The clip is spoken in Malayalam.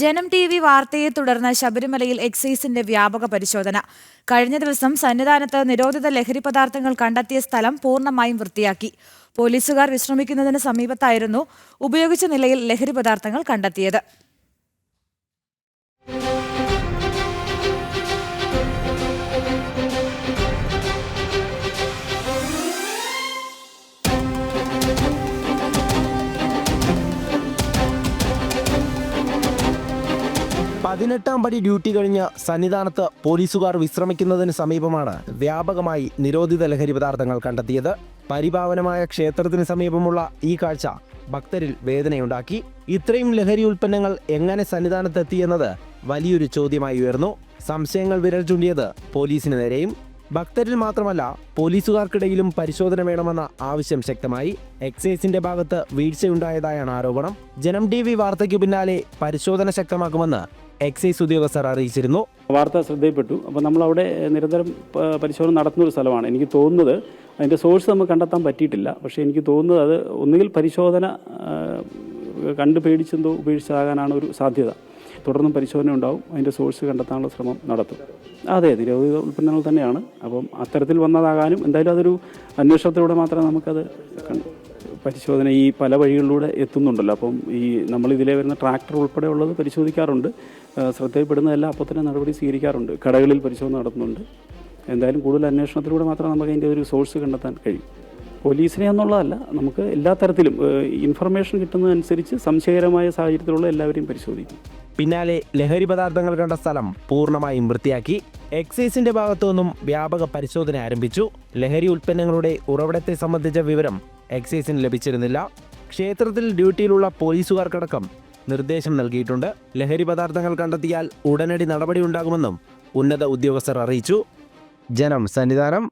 ജനം ടി വി വാർത്തയെ തുടർന്ന് ശബരിമലയിൽ എക്സൈസിന്റെ വ്യാപക പരിശോധന. കഴിഞ്ഞ ദിവസം സന്നിധാനത്ത് നിരോധിത ലഹരി പദാർത്ഥങ്ങൾ കണ്ടെത്തിയ സ്ഥലം പൂർണമായും വൃത്തിയാക്കി. പോലീസുകാർ വിശ്രമിക്കുന്നതിന് സമീപത്തായിരുന്നു ഉപയോഗിച്ച നിലയിൽ ലഹരി പദാർത്ഥങ്ങൾ കണ്ടെത്തിയത്. പതിനെട്ടാം പടി ഡ്യൂട്ടി കഴിഞ്ഞ സന്നിധാനത്ത് പോലീസുകാർ വിശ്രമിക്കുന്നതിന് സമീപമാണ് വ്യാപകമായി നിരോധിത ലഹരി പദാർത്ഥങ്ങൾ കണ്ടെത്തിയത്. പരിപാവനമായ ക്ഷേത്രത്തിന് സമീപമുള്ള ഈ കാഴ്ച ഭക്തരിൽ വേദനയുണ്ടാക്കി. ഇത്രയും ലഹരി ഉൽപ്പന്നങ്ങൾ എങ്ങനെ സന്നിധാനത്തെത്തിയെന്നത് വലിയൊരു ചോദ്യമായി ഉയർന്നു. സംശയങ്ങൾ വിരൽ ചൂണ്ടിയത് പോലീസിന് നേരെയും. ഭക്തരിൽ മാത്രമല്ല പോലീസുകാർക്കിടയിലും പരിശോധന വേണമെന്ന ആവശ്യം ശക്തമായി. എക്സൈസിന്റെ ഭാഗത്ത് വീഴ്ചയുണ്ടായതായാണ് ആരോപണം. ജനം ടി വി വാർത്തയ്ക്ക് പിന്നാലെ പരിശോധന ശക്തമാക്കുമെന്ന് എക്സൈസ് ഉദ്യോഗസ്ഥർ അറിയിച്ചിരുന്നു. വാർത്ത ശ്രദ്ധയിൽപ്പെട്ടു. അപ്പോൾ നമ്മളവിടെ നിരന്തരം പരിശോധന നടത്തുന്ന ഒരു സ്ഥലമാണ്. എനിക്ക് തോന്നുന്നത് അതിന്റെ സോഴ്സ് നമുക്ക് കണ്ടെത്താൻ പറ്റിയിട്ടില്ല. പക്ഷേ എനിക്ക് തോന്നുന്നത് അത് ഒന്നുകിൽ പരിശോധന കണ്ടു പേടിച്ചെന്തോ ഉപേക്ഷിച്ചാകാനാണ് ഒരു സാധ്യത. തുടർന്നും പരിശോധന ഉണ്ടാവും. അതിന്റെ സോഴ്സ് കണ്ടെത്താനുള്ള ശ്രമം നടത്തും. അതെ നിരോധിത ഉൽപ്പന്നങ്ങൾ തന്നെയാണ്. അപ്പം അത്തരത്തിൽ വന്നതാകാനും എന്തായാലും അതൊരു അന്വേഷണത്തിലൂടെ മാത്രമേ നമുക്കത് കണ്ട് പരിശോധന ഈ പല വഴികളിലൂടെ എത്തുന്നുണ്ടല്ലോ. അപ്പം ഈ നമ്മൾ ഇതിലെ വരുന്ന ട്രാക്ടർ ഉൾപ്പെടെയുള്ളത് പരിശോധിക്കാറുണ്ട്. ശ്രദ്ധയിൽപ്പെടുന്നതെല്ലാം അപ്പോൾ തന്നെ നടപടി സ്വീകരിക്കാറുണ്ട്. കടകളിൽ പരിശോധന നടത്തുന്നുണ്ട്. എന്തായാലും കൂടുതൽ അന്വേഷണത്തിലൂടെ മാത്രമേ നമുക്ക് അതിന്റെ ഒരു സോഴ്സ് കണ്ടെത്താൻ കഴിയും. പോലീസിനെ എന്നുള്ളതല്ല നമുക്ക് എല്ലാ തരത്തിലും ഇൻഫർമേഷൻ കിട്ടുന്നതനുസരിച്ച് സംശയകരമായ സാഹചര്യത്തിലുള്ള എല്ലാവരെയും പരിശോധിക്കും. പിന്നാലെ ലഹരി പദാർത്ഥങ്ങൾ കണ്ട സ്ഥലം പൂർണമായും വൃത്തിയാക്കി. എക്സൈസിന്റെ ഭാഗത്തു നിന്നും വ്യാപക പരിശോധന ആരംഭിച്ചു. ലഹരി ഉൽപ്പന്നങ്ങളുടെ ഉറവിടത്തെ സംബന്ധിച്ച വിവരം എക്സൈസിന് ലഭിച്ചിരുന്നില്ല. ക്ഷേത്രത്തിൽ ഡ്യൂട്ടിയിലുള്ള പോലീസുകാർക്കടക്കം നിർദ്ദേശം നൽകിയിട്ടുണ്ട്. ലഹരി പദാർത്ഥങ്ങൾ കണ്ടെത്തിയാൽ ഉടനടി നടപടിയുണ്ടാകുമെന്നും ഉന്നത ഉദ്യോഗസ്ഥർ അറിയിച്ചു. ജനം സന്നിധാനം.